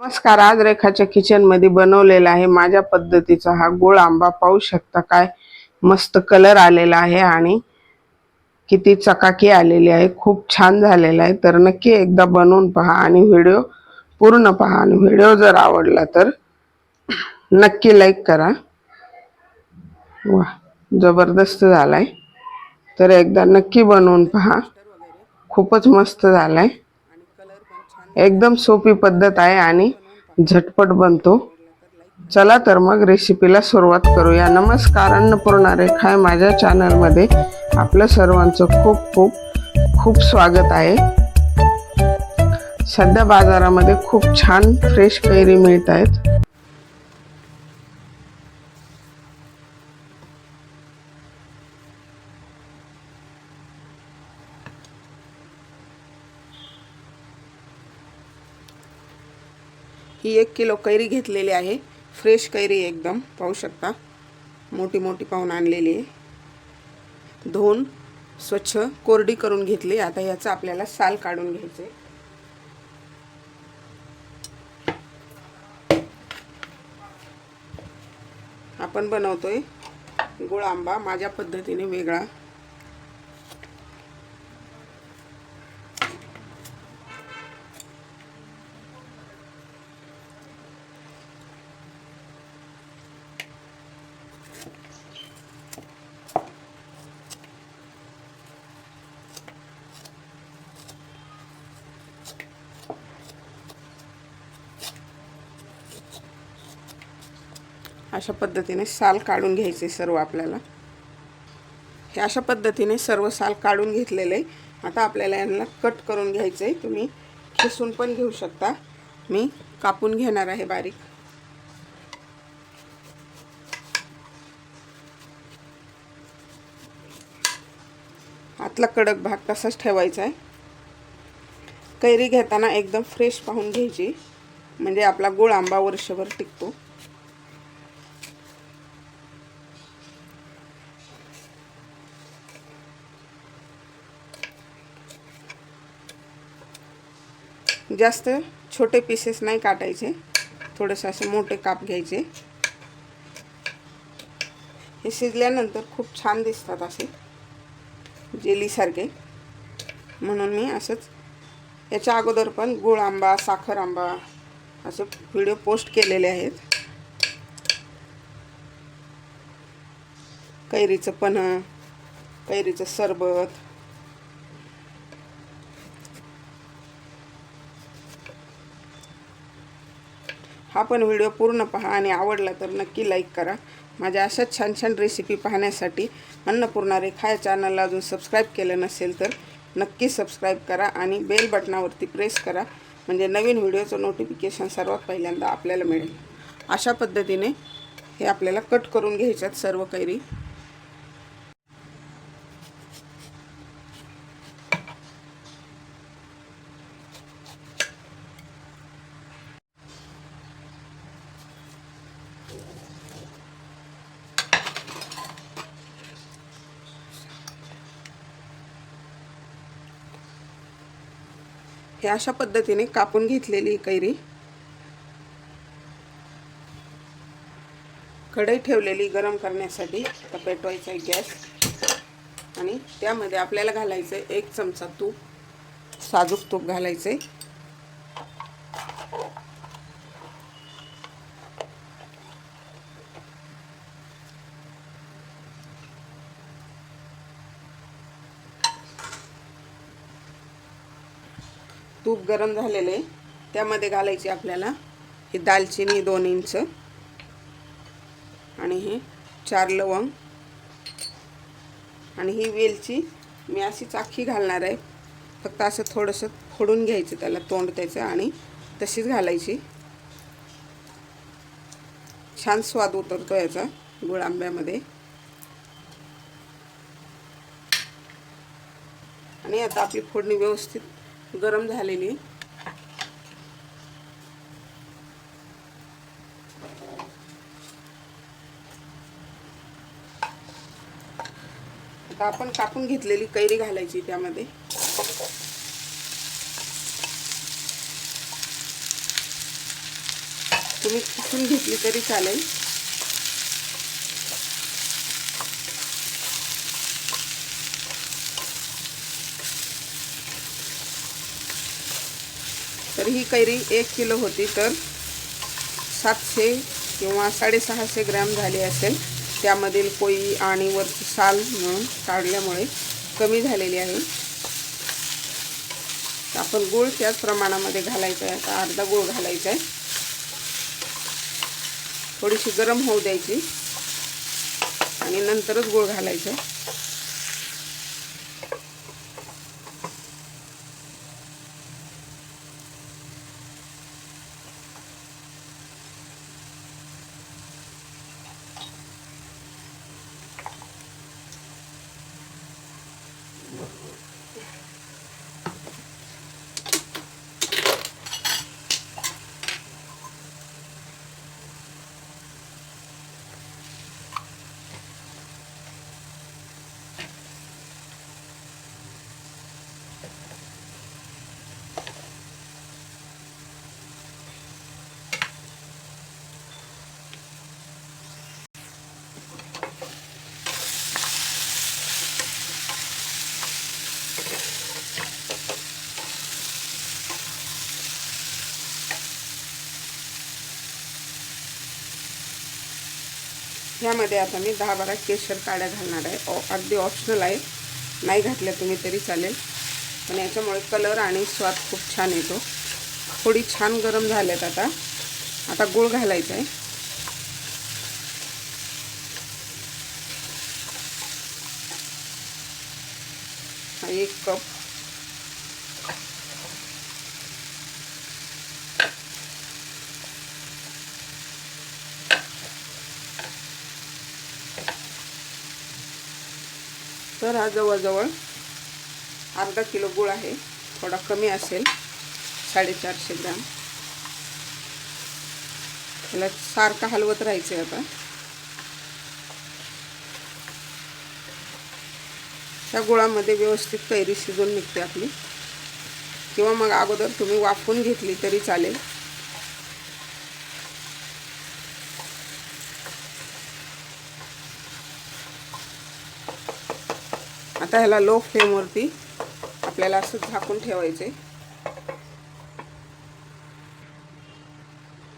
नमस्कार आज रेखाच्या किचनमध्ये बनवलेला आहे माझ्या पद्धतीचा हा गोळ आंबा. पाहू शकता काय मस्त कलर आलेला आहे आणि किती चकाकी आलेली आहे. खूप छान झालेला आहे. तर नक्की एकदा बनवून पहा आणि व्हिडिओ पूर्ण पहा. आणि व्हिडिओ जर आवडला तर नक्की लाईक करा. वा जबरदस्त झालाय. तर एकदा नक्की बनवून पहा. खूपच मस्त झालाय. एकदम सोपी पद्धत आहे आणि झटपट बनतो. चला तर मग रेसिपीला सुरुवात करूया. नमस्कार अन्नपूर्णा रेखा आहे माझ्या चॅनलमध्ये आपलं सर्वांचं खूप खूप खूप स्वागत आहे. सध्या बाजारामध्ये खूप छान फ्रेश कैरी मिळत आहेत ही एक किलो कैरी घेतलेली आहे. फ्रेश कैरी एकदम पाहू शकता. मोठी मोठी पाहून आणलेली आहे. धुवून स्वच्छ कोरडी करून घेतली आता याचं आपल्याला साल काढून घ्यायचं आहे. आपण बनवतोय गुळ आंबा. माझ्या पद्धतीने वेगळा. अशा पद्धतीने साल काढून घ्यायचे सर्व आपल्याला. हे अशा पद्धतीने सर्व साल काढून घेतलेले. आहे आता आपल्याला यांना कट करून घ्यायचं आहे तुम्ही खिसून पण घेऊ शकता. मी कापून घेणार आहे बारीक. आतला कडक भाग तसाच ठेवायचा आहे कैरी घेताना एकदम फ्रेश पाहून घ्यायची. म्हणजे आपला गोळ आंबा वर्षभर टिकतो. जास्त छोटे पीसेस नाही काटायचे. थोडेसे असे मोठे काप घ्यायचे. हे शिजल्यानंतर खूप छान दिसतात असे. जेलीसारखे. म्हणून मी असंच याच्या अगोदर पण गुळ आंबा साखर आंबा असे व्हिडिओ पोस्ट केलेले आहेत. कैरीचं पन्ह कैरीचं सरबत हा पण व्हिडिओ पूर्ण पहा आणि आवडला तर नक्की लाईक करा. माझ्या अशाच छान छान रेसिपी पाहण्यासाठी अन्नपूर्णा रेखा या चॅनलला अजून सबस्क्राईब केलं नसेल तर नक्की सबस्क्राईब करा आणि बेल बटनावरती प्रेस करा. म्हणजे नवीन व्हिडिओचं नोटिफिकेशन सर्वात पहिल्यांदा आपल्याला मिळेल. अशा पद्धतीने हे आपल्याला कट करून घ्यायच्यात सर्व कैरी. हे अशा पद्धतीने कापून घेतलेली कैरी. कढई ठेवलेली गरम करण्यासाठी आता पेटवायचा आहे गॅस. आणि त्यामध्ये आपल्याला घालायचं आहे एक चमचा तूप साजूक तूप घालायचं आहे तूप गरम झालेले त्यामध्ये घालायची आपल्याला ही दालचिनी दोन इंच. आणि हे चार लवंग. आणि ही वेलची मी अशी चाखी घालणार आहे. फक्त असं थोडंसं फोडून घ्यायचं त्याला तोंड त्याचं आणि तशीच घालायची. छान स्वाद उतरतो याचा गुळ आंब्यामध्ये आणि आता आपली फोडणी व्यवस्थित गरम झालेली. आता आपण कापून घेतलेली कैरी घालायची त्यामध्ये. तुम्ही कुठून घेतली तरी चालेल. तर ही कैरी एक किलो होती तर सातशे किंवा साडेसहाशे ग्रॅम झाली असेल. त्यामधील कोळी आणि वरची साल म्हणून काढल्यामुळे कमी झालेली आहे. आपण गूळ त्याच प्रमाणामध्ये घालायचा आहे आता अर्धा गूळ घालायचा आहे थोडीशी गरम होऊ द्यायची. आणि नंतरच गूळ घालायचं आहे ह्यामध्ये आता मी दहा बारा केशर काड्या घालणार आहे. ऑ अगदी ऑप्शनल आहे. नाही घातल्या तुम्ही तरी चालेल. पण याच्यामुळे कलर आणि स्वाद खूप छान येतो. थोडी छान गरम झाल्यात आता. आता गूळ घालायचा आहे. एक कप तर हा जवळजवळ अर्धा किलो गुळ आहे. थोडा कमी असेल. साडेचारशे ग्राम. त्याला सारखं हलवत राहायचं आहे आता. त्या गुळामध्ये व्यवस्थित कैरी शिजून निघते आपली. किंवा मग अगोदर तुम्ही वाफवून घेतली तरी चालेल. आता ह्याला लो फ्लेमवरती आपल्याला असं झाकून ठेवायचे.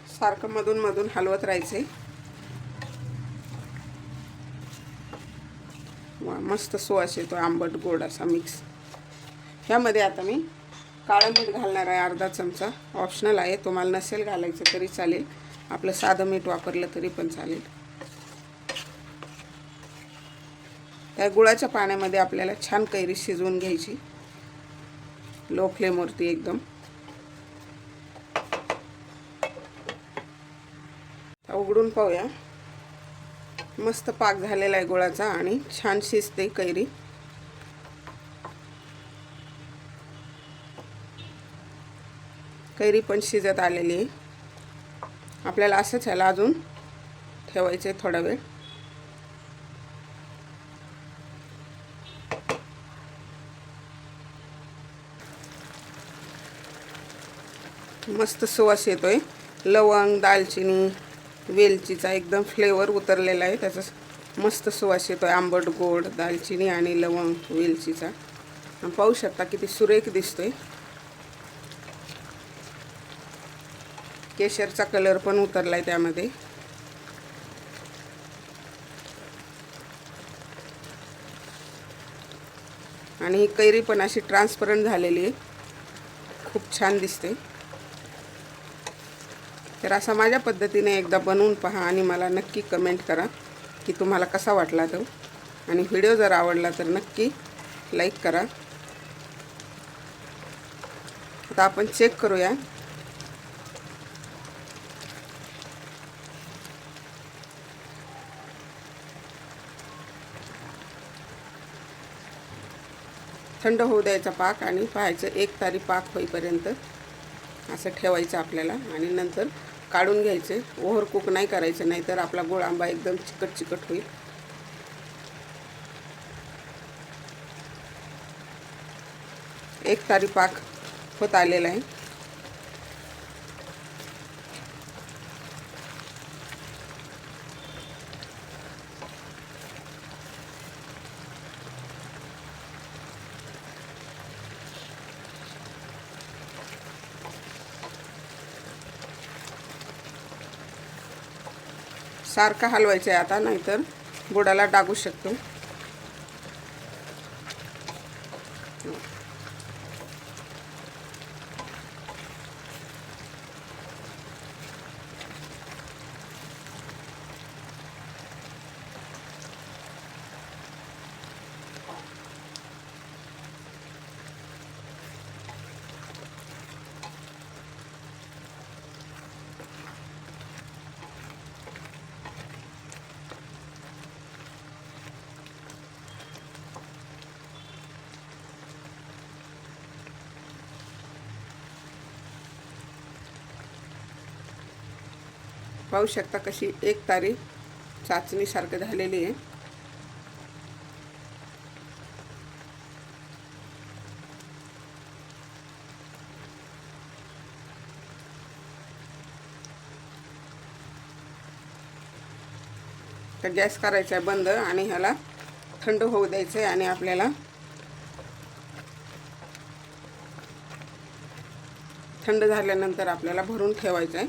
सारखं मधून मधून हलवत राहायचे. मस्त सुवास येतो आंबट गोड असा मिक्स ह्यामध्ये आता मी काळं मीठ घालणार आहे अर्धा चमचा. ऑप्शनल आहे तुम्हाला नसेल घालायचं तरी चालेल. आपलं साधं मीठ वापरलं तरी पण चालेल. त्या गुळाच्या पाण्यामध्ये आपल्याला छान कैरी शिजवून घ्यायची. लो फ्लेमवरती एकदम. उघडून पाहूया. मस्त पाक झालेला आहे गुळाचा आणि छान शिजते कैरी. कैरी पण शिजत आलेली आहे. आपल्याला असंच ह्याला अजून ठेवायचं आहे थोडा वेळ. मस्त सुवास येतोय. लवंग दालचिनी वेलचीचा एकदम फ्लेवर उतरलेला आहे. त्याचा मस्त सुवास येतोय. आंबट गोड दालचिनी आणि लवंग वेलचीचा. पाहू शकता किती सुरेख दिसतोय. केशरचा कलर पण उतरलाय त्यामध्ये. आणि ही कैरी पण अशी ट्रान्सपरंट झालेली आहे. खूप छान दिसते. तर असा माझ्या पद्धतीने एकदा बनवून पहा आणि मला नक्की कमेंट करा की तुम्हाला कसा वाटला तो. आणि व्हिडिओ जर आवडला तर नक्की लाईक करा. आता आपण चेक करूया. थंड होऊ द्यायचा पाक आणि पाहायचं एक तारी पाक होईपर्यंत असं ठेवायचं आपल्याला आणि नंतर काढून घ्यायचे. ओव्हर कुक नाही करायचं नाहीतर आपला गोळ आंबा एकदम चिकट चिकट होईल. एक तारी पाक होत आलेला आहे. सारखं हलवायचं आहे आता नाहीतर बुडाला डागू शकतो. पाहू शकता कशी एक तारी चाचणीसारखं झालेली आहे. तर गॅस करायचा आहे बंद आणि ह्याला थंड होऊ द्यायचं आहे आणि आपल्याला थंड झाल्यानंतर आपल्याला भरून ठेवायचं आहे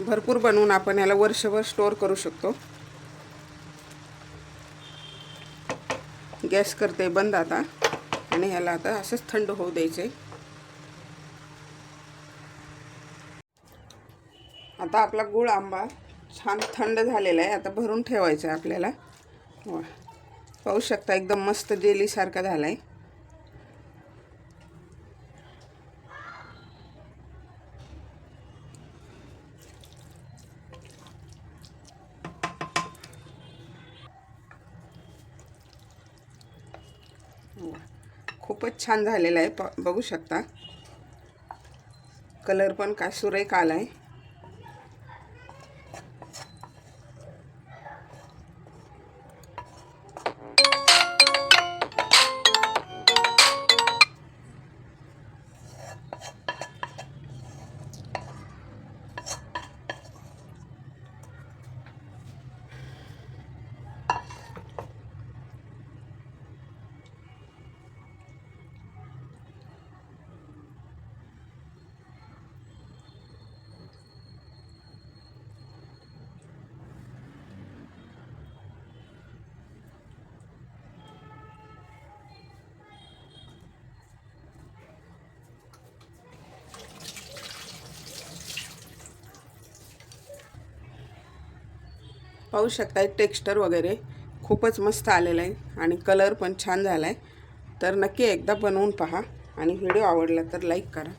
भरपूर बनवून आपण याला वर्षभर स्टोअर करू शकतो. गॅस करते बंद आता. आणि ह्याला आता असंच थंड होऊ द्यायचे आता आपला गुळ आंबा छान थंड झालेला आहे. आता भरून ठेवायचा आहे आपल्याला पाहू शकता एकदम मस्त जेलीसारखा झाला आहे खूपच छान झालेला आहे प बघू शकता. कलर पण काय सुरेख आला आहे. पाहू शकताय टेक्स्चर वगैरे खूपच मस्त आलेलं आहे आणि कलर पण छान झाला आहे तर नक्की एकदा बनवून पहा आणि व्हिडिओ आवडला तर लाईक करा.